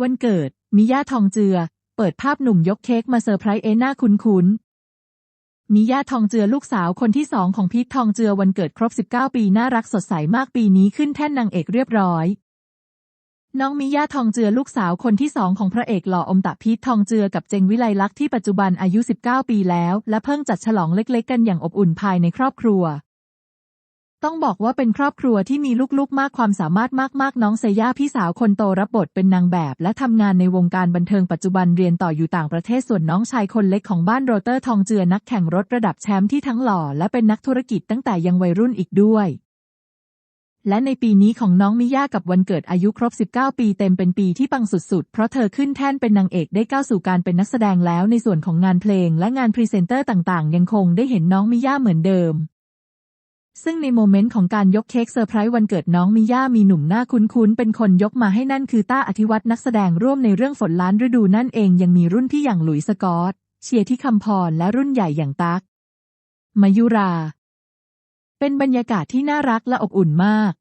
วันเกิด มิย่าทองเจือ เปิดภาพหนุ่มยกเค้กมาเซอร์ไพรส์เอน่าคุ้นๆมิย่าทองเจือลูกสาวคนที่สองของพีททองเจือวันเกิดครบ 19 ปีน่ารักสดใสมากปีนี้ขึ้นแท่นนางเอกเรียบร้อย น้องมิย่าทองเจือลูกสาวคนที่สองของพระเอกหล่ออมตะพีททองเจือกับเจงวิไลลักษณ์ที่ปัจจุบันอายุ 19 ปีแล้ว และเพิ่งจัดฉลองเล็กๆ กันอย่างอบอุ่นภายในครอบครัว ต้องบอกว่าเป็นครอบครัวที่มีลูกๆ มากความสามารถมากๆ น้องเซย่าพี่สาวคนโตรับบทเป็นนางแบบ และทำงานในวงการบันเทิงปัจจุบันเรียนต่ออยู่ต่างประเทศส่วนน้องชายคนเล็กของบ้านโรเตอร์ทองเจือนักแข่งรถระดับแชมป์ที่ทั้งหล่อและเป็นนักธุรกิจตั้งแต่ยังวัยรุ่นอีกด้วย และในปีนี้ของน้องมิย่ากับวันเกิดอายุครบ 19 ปีเต็มเป็นปีที่ปังสุดๆ เพราะเธอขึ้นแท่นเป็นนางเอกได้ก้าวสู่การเป็นนักแสดงแล้วในส่วนของงานเพลง และงานพรีเซนเตอร์ต่างๆ ยังคงได้เห็นน้องมิย่าเหมือนเดิม ซึ่งในโมเมนต์ของการยกเค้กเซอร์ไพรส์วันเกิดน้องมิย่ามีหนุ่มหน้าคุ้นๆ เป็นคนยกมาให้นั่นคือต้าอธิวัตรนักแสดงร่วมในเรื่องฝนล้านฤดูนั่นเองยังมีรุ่นพี่อย่างหลุยส์สกอต เชียร์ที่คำพรและรุ่นใหญ่อย่างตักมายุรา เป็นบรรยากาศที่น่ารักและอบอุ่นมาก